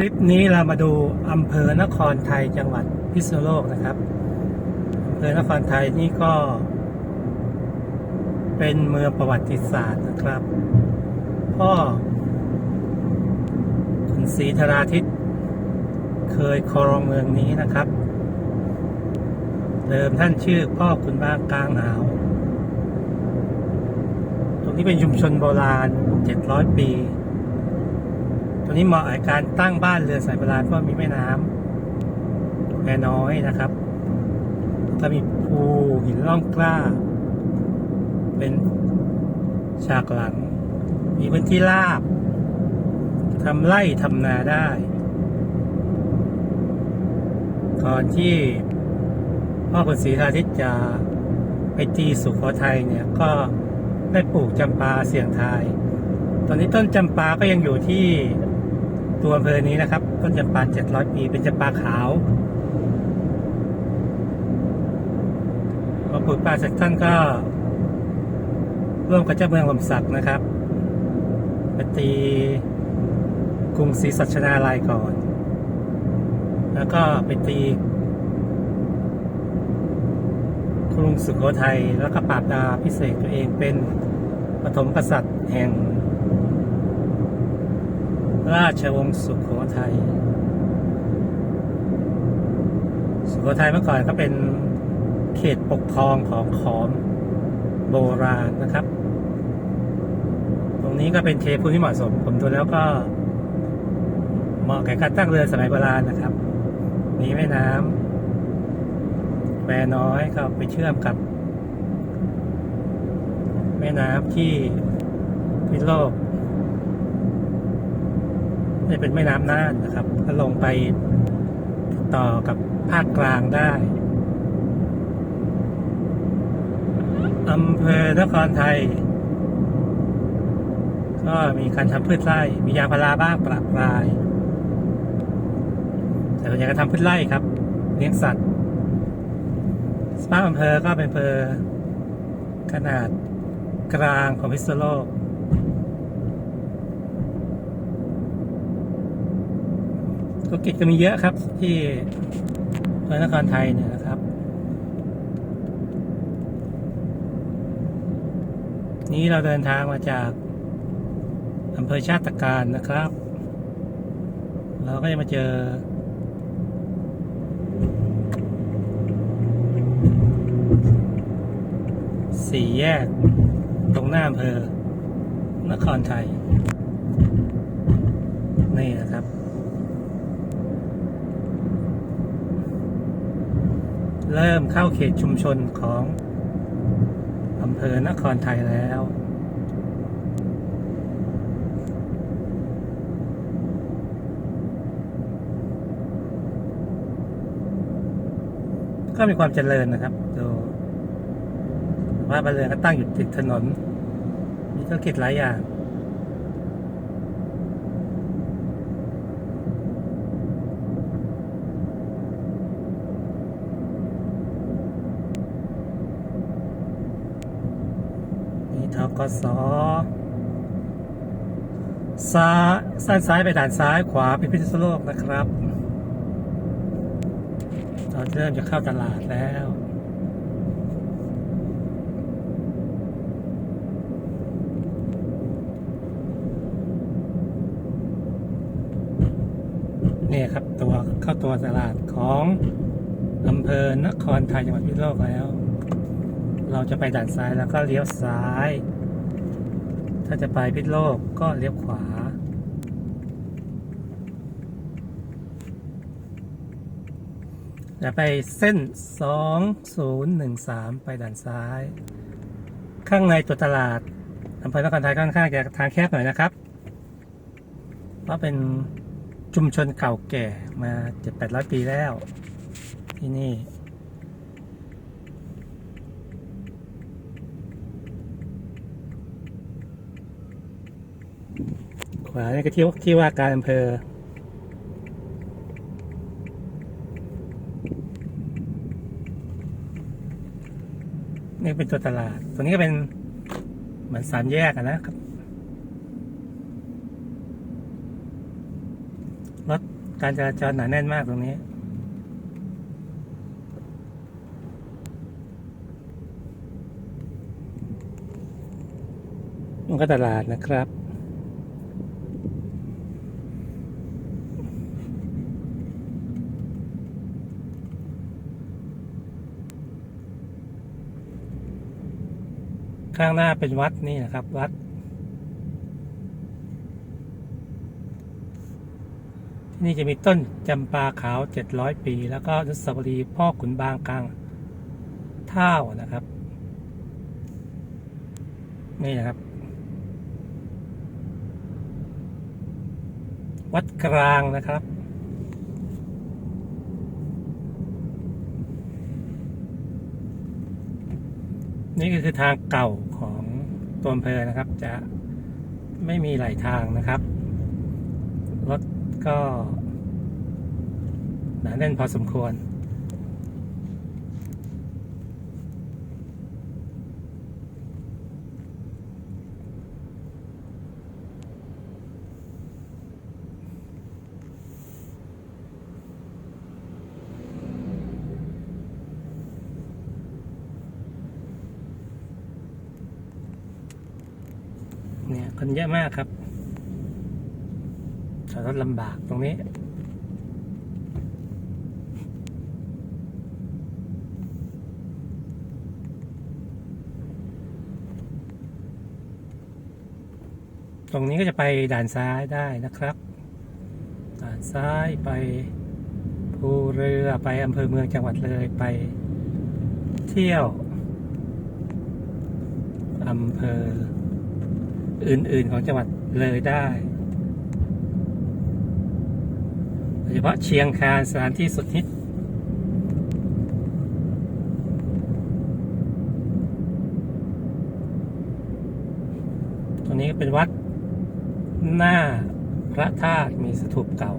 ลิปนี้เรามาดูอำเภอนครไทยจังหวัดพิษณุโลกนะครับอำเภอนครไทยนี่ก็ เป็นเมืองประวัติศาสตร์นะครับพ่อคุณศรีธราทิตเคยครองเมืองนี้นะครับ เดิมท่านชื่อพ่อคุณบ้ากลางหาวตรงนี้เป็นชุมชนโบราณ 700 ปี ตรงนี้เหมาะกับการตั้งบ้านเรือนสายโบราณเพราะมีแม่น้ำแม่น้อยนะครับก็มีภูหินล่องกล้า เป็นฉากหลัง มีพื้นที่ราบทำไร่ทำนาได้ ก่อนที่พ่อคุณศรีธาทิตจะไปตีสุโขทัยเนี่ย ก็ได้ปลูกจำปาเสียงทาย ตอนนี้ต้นจำปาก็ยังอยู่ที่ ตัวอำเภอนี้นะครับ ต้นจำปา700 ปีเป็นจำปาขาวพอปลูกป่าเสร็จท่านก็ ร่วมกับเจ้าเมืองลมศักดิ์นะครับไปตีกรุงศรีสัชนาลัยก่อน แล้วก็ไปตีกรุงสุโขทัยแล้วก็ปราบดาพิเศษตัวเองเป็นปฐมกษัตริย์แห่ง ราชวงศ์สุโขทัย สุโขทัยเมื่อก่อนก็เป็นเขตปกครองของขอมโบราณนะครับ ตรงนี้ก็เป็นเทปูนที่เหมาะสม ผมดูแล้วก็ เหมาะแก่การตั้งเรือสมัยโบราณนะครับมีแม่น้ำแควน้อยก็ไปเชื่อมกับ แม่น้ำที่พิษโลก นี่เป็นแม่น้ำน่านนะครับก็ลงไปต่อกับภาคกลางได้อำเภอนครไทย ก็มีการทำพืชไร่ มียางพาราบ้างประปราย แต่ส่วนใหญ่ก็ทำพืชไร่ครับ เลี้ยงสัตว์สภาพอำเภอก็เป็นอำเภอขนาดกลางของพิษณุโลก ธุรกิจก็มีเยอะครับ ที่พระนครไทยเนี่ยนะครับ นี้เราเดินทางมาจากอำเภอชาติการนะครับ เราก็จะมาเจอสี่แยกตรงหน้าอำเภอนครไทย นี่นะครับ เริ่มเข้าเขตชุมชนของอำเภอนครไทยแล้ว ก็มีความเจริญนะครับ ดูว่าบ้านเรือนก็ตั้งอยู่ติดถนน มีธุรกิจหลายอย่าง มีท กสซ้ายซ้ายซ้ายไปด่านซ้ายขวาไปพิษณุโลกนะครับเราเริ่มจะเข้าตลาดแล้วเนี่ยครับตัวเข้าตัวตลาดของอำเภอนครไทยจังหวัดพิษณุโลกแล้ว เราจะไปด่านซ้ายแล้วก็เลี้ยวซ้าย ถ้าจะไปพิษโลกก็เลี้ยวขวาจะไปเส้น 2013 ไปด่านซ้าย ข้างในตัวตลาดอำเภอนครไทยค่อนข้างจะทางแคบหน่อยนะครับเพราะเป็นชุมชนเก่าแก่มา 7-800 ปีแล้ว ที่นี่านี่ก็ที่ที่ว่าการอำเภอนี่เป็นตัวตลาด ตัวนี้ก็เป็นเหมือนสามแยกนะครับ รถการจราจรหนาแน่นมากตรงนี้ มันก็ตลาดนะครับ ข้างหน้าเป็นวัดนี่นะครับ วัด ที่นี่จะมีต้นจำปาขาว700ปี แล้วก็นุสาวรีพ่อขุนบางกลางเท่านะครับ นี่นะครับ วัดกลางนะครับ นี่ก็คือทางเก่าของตัวอำเภอนะครับ จะไม่มีหลายทางนะครับรถก็หนาแน่นพอสมควร คนเยอะมากครับจอดรถลำบากตรงนี้ ตรงนี้ก็จะไปด่านซ้ายได้นะครับ ด่านซ้ายไปภูเรือไปอำเภอเมืองจังหวัดเลยไปเที่ยวอำเภอ อื่นๆของจังหวัดเลยได้โดยเฉพาะเชียงคานสถานที่สุดฮิตตรงนี้ก็เป็นวัดหน้าพระธาตุมีสถูปเก่า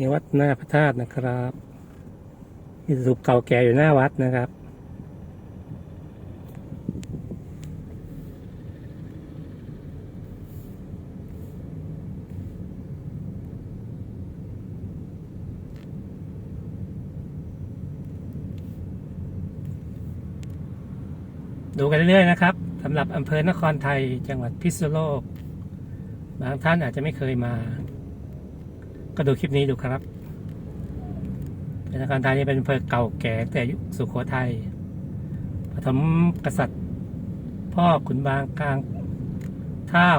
นี่วัดหน้าพระธาตุนะครับมีสถูปเก่าแก่อยู่หน้าวัดนะครับ ดูกันเรื่อยๆนะครับสำหรับอำเภอนครไทยจังหวัดพิษณุโลก บางท่านอาจจะไม่เคยมา ก็ดูคลิปนี้ดูครับนครไทยนี่เป็นอำเภอเก่าแก่แต่ยุคสุโขทัยปฐมกษัตริย์ พ่อขุนบางกลางเท่า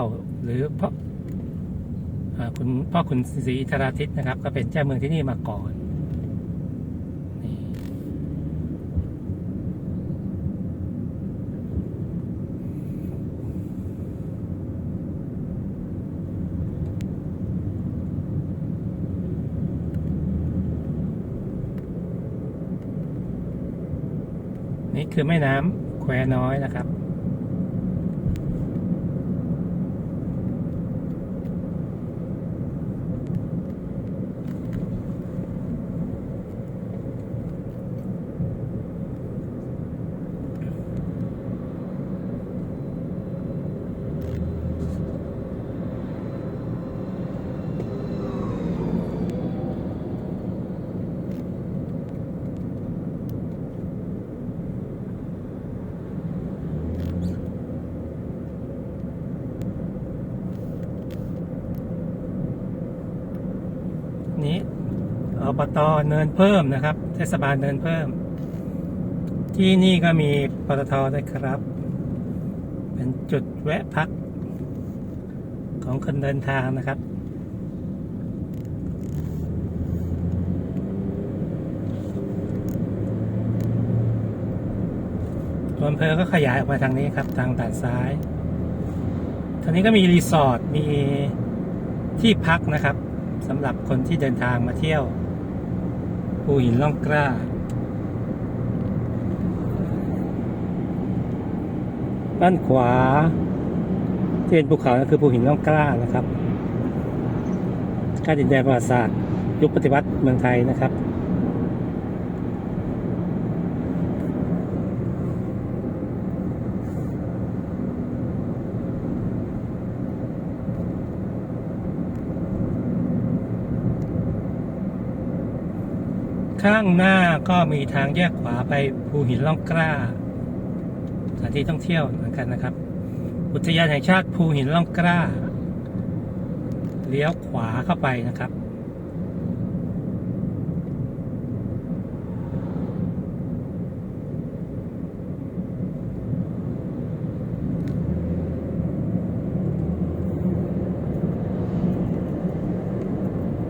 หรือพ่ออคุณพ่อขุนศรีธราทิตนะครับ ก็เป็นเจ้าเมืองที่นี่มาก่อน นี่คือแม่น้ำแควน้อยนะครับ นี้อบ ตเนินเพิ่มนะครับ เทศบาลเนินเพิ่ม ที่นี่ก็มีปตทด้วยครับ เป็นจุดแวะพัก ของคนเดินทางนะครับ ตัวอำเภอก็ขยายออกมาทางนี้ครับ ทางด่านซ้ายทางนี้ก็มีรีสอร์ทมีที่พักนะครับสำหรับคนที่เดินทางมาเที่ยว ภูหินล่องกล้า ด้านขวาที่เป็นภูเขาก็คือภูหินล่องกล้านะครับการดินแดนประวัติศาสตร์ยุคปฏิวัติเมืองไทยนะครับ ข้างหน้าก็มีทางแยกขวาไปภูหินล่องกล้าสถานที่ท่องเที่ยวเหมือนกันนะครับ อุทยานแห่งชาติภูหินล่องกล้า เลี้ยวขวาเข้าไปนะครับ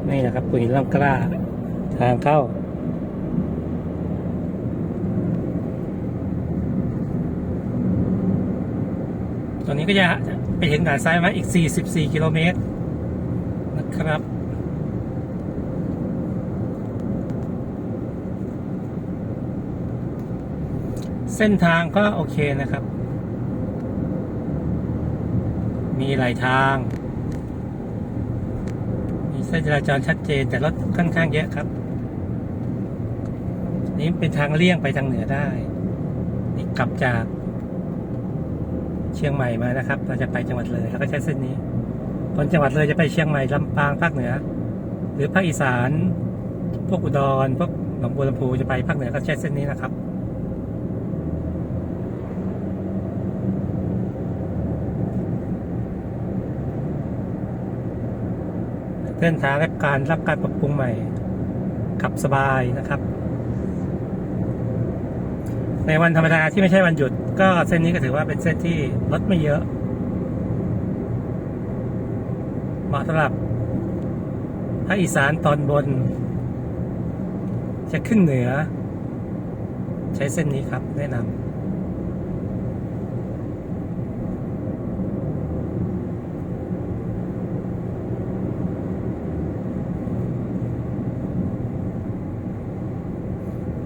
นี่นะครับภูหินล่องกล้าทางเข้า ตอนนี้ก็จะไปถึงด่านซ้ายมาอีก 44 กิโลเมตรนะครับเส้นทางก็โอเคนะครับ มีหลายทาง มีเส้นจราจรชัดเจนแต่รถค่อนข้างเยอะครับ นี่เป็นทางเลี่ยงไปทางเหนือได้ นี่กลับจาก เชียงใหม่มานะครับ เราจะไปจังหวัดเลยแล้วก็ใช้เส้นนี้คนจังหวัดเลยจะไปเชียงใหม่ลำปางภาคเหนือ หรือภาคอีสาน พวกอุดรพวกหนองบัวลำพูจะไปภาคเหนือก็ใช้เส้นนี้นะครับเส้นทางและการรับการปรับปรุงใหม่ขับสบายนะครับ ในวันธรรมดาที่ไม่ใช่วันหยุด ก็เส้นนี้ก็ถือว่าเป็นเส้นที่รถไม่เยอะ เหมาะสำหรับภาคอีสานตอนบน จะขึ้นเหนือ ใช้เส้นนี้ครับแนะนำ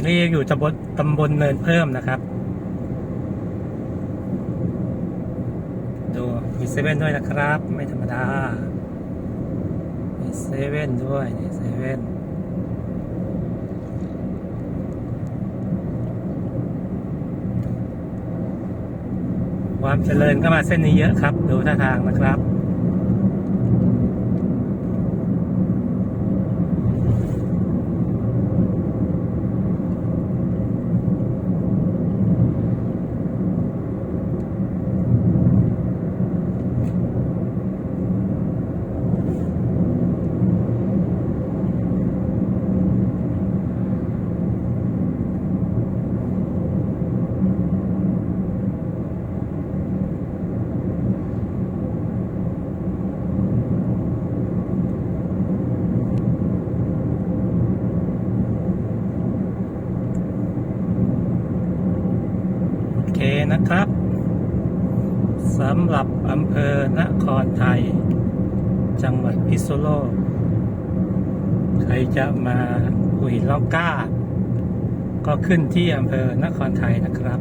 นี่ยังอยู่ตำบลตำบลเนินเพิ่มนะครับ ดูมีเซเว่นด้วยนะครับ ไม่ธรรมดา มีเซเว่นด้วยนี่เซเว่นความเจริญก็มาเส้นนี้เยอะครับ ดูท่าทางนะครับ นะครับสำหรับอำเภอนครไทย จังหวัดพิษณุโลก ใครจะมาหุยล็อกก้า ก็ขึ้นที่อำเภอนครไทยนะครับ